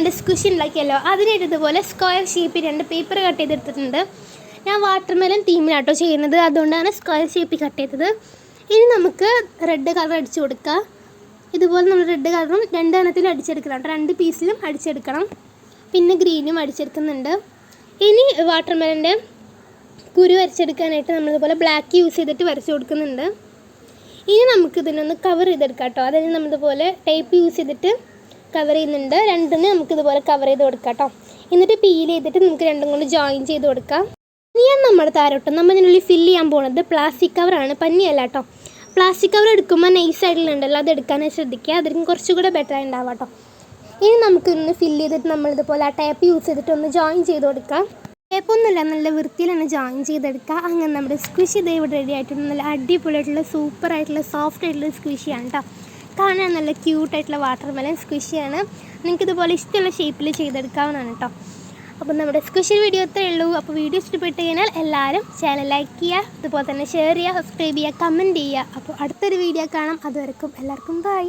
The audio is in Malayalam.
രണ്ട് സ്ക്വിഷ് ഉണ്ടാക്കിയല്ലോ അതിനായിട്ട് ഇതുപോലെ സ്ക്വയർ ഷേപ്പ് രണ്ട് പേപ്പർ കട്ട് ചെയ്തെടുത്തിട്ടുണ്ട്. ഞാൻ വാട്ടർ വാട്ടർമെലൻ തീമിലാട്ടോ ചെയ്യുന്നത്. അതുകൊണ്ടാണ് സ്ക്വയർ ഷേപ്പിൽ കട്ട് ചെയ്തത്. ഇനി നമുക്ക് റെഡ് കളർ അടിച്ചു കൊടുക്കാം. ഇതുപോലെ നമ്മൾ റെഡ് കളറും രണ്ടെണ്ണത്തിലും അടിച്ചെടുക്കണം രണ്ട് പീസിലും അടിച്ചെടുക്കണം. പിന്നെ ഗ്രീനും അടിച്ചെടുക്കുന്നുണ്ട്. ഇനി വാട്ടർ മെലന്റെ കുരു വരച്ചെടുക്കാനായിട്ട് നമ്മളിതുപോലെ ബ്ലാക്ക് യൂസ് ചെയ്തിട്ട് വരച്ചു കൊടുക്കുന്നുണ്ട്. ഇനി നമുക്ക് ഇതിനൊന്ന് കവർ ചെയ്തെടുക്കാം കേട്ടോ. അതായത് നമ്മളിതുപോലെ ടേപ്പ് യൂസ് ചെയ്തിട്ട് കവർ ചെയ്യുന്നുണ്ട്. രണ്ടിന് നമുക്ക് ഇതുപോലെ കവർ ചെയ്ത് കൊടുക്കാം കേട്ടോ എന്നിട്ട് പീൽ ചെയ്തിട്ട് നമുക്ക് രണ്ടും കൊണ്ട് ജോയിൻ ചെയ്ത് കൊടുക്കാം. ഞാൻ നമ്മുടെ താരോട്ടം. നമ്മൾ ഇതിനുള്ളിൽ ഫില്ല് ചെയ്യാൻ പോകുന്നത് പ്ലാസ്റ്റിക് കവറാണ് പന്നിയല്ല കേട്ടോ പ്ലാസ്റ്റിക് കവർ എടുക്കുമ്പോൾ നൈസ് ആയിട്ടുണ്ടല്ലോ അത് എടുക്കാനായി ശ്രദ്ധിക്കുക. അതിന് കുറച്ചുകൂടെ ബെറ്റർ ആയി ഉണ്ടാവാം കേട്ടോ ഇനി നമുക്ക് ഇന്ന് ഫില്ല് ചെയ്തിട്ട് നമ്മളിതുപോലെ ആ ടേപ്പ് യൂസ് ചെയ്തിട്ട് ഒന്ന് ജോയിൻ ചെയ്ത് കൊടുക്കാം. ടേപ്പൊന്നുമില്ല നല്ല വൃത്തിയിൽ തന്നെ ജോയിൻ ചെയ്തെടുക്കുക. അങ്ങനെ നമ്മുടെ സ്ക്വിഷ് ഇതേ ഇവിടെ റെഡി ആയിട്ടുണ്ട്. നല്ല അടിപൊളിയായിട്ടുള്ള സൂപ്പർ ആയിട്ടുള്ള സോഫ്റ്റ് ആയിട്ടുള്ള സ്ക്വിഷിയാണ് കേട്ടോ കാണാൻ നല്ല ക്യൂട്ടായിട്ടുള്ള വാട്ടർ മെലൻ സ്ക്വിഷിയാണ് നിങ്ങൾക്ക് ഇതുപോലെ ഇഷ്ടമുള്ള ഷേപ്പിൽ ചെയ്തെടുക്കാവുന്നതാണ് കേട്ടോ അപ്പം നമ്മുടെ സ്ക്വിഷ്യൽ വീഡിയോ അത്രേ ഉള്ളൂ. അപ്പോൾ വീഡിയോ ഇഷ്ടപ്പെട്ട് കഴിഞ്ഞാൽ എല്ലാവരും ചാനൽ ലൈക്ക് ചെയ്യുക അതുപോലെ തന്നെ ഷെയർ ചെയ്യുക സബ്സ്ക്രൈബ് ചെയ്യുക കമന്റ് ചെയ്യുക. അപ്പോൾ അടുത്തൊരു വീഡിയോ കാണാം. അതുവരെക്കും എല്ലാവർക്കും ബൈ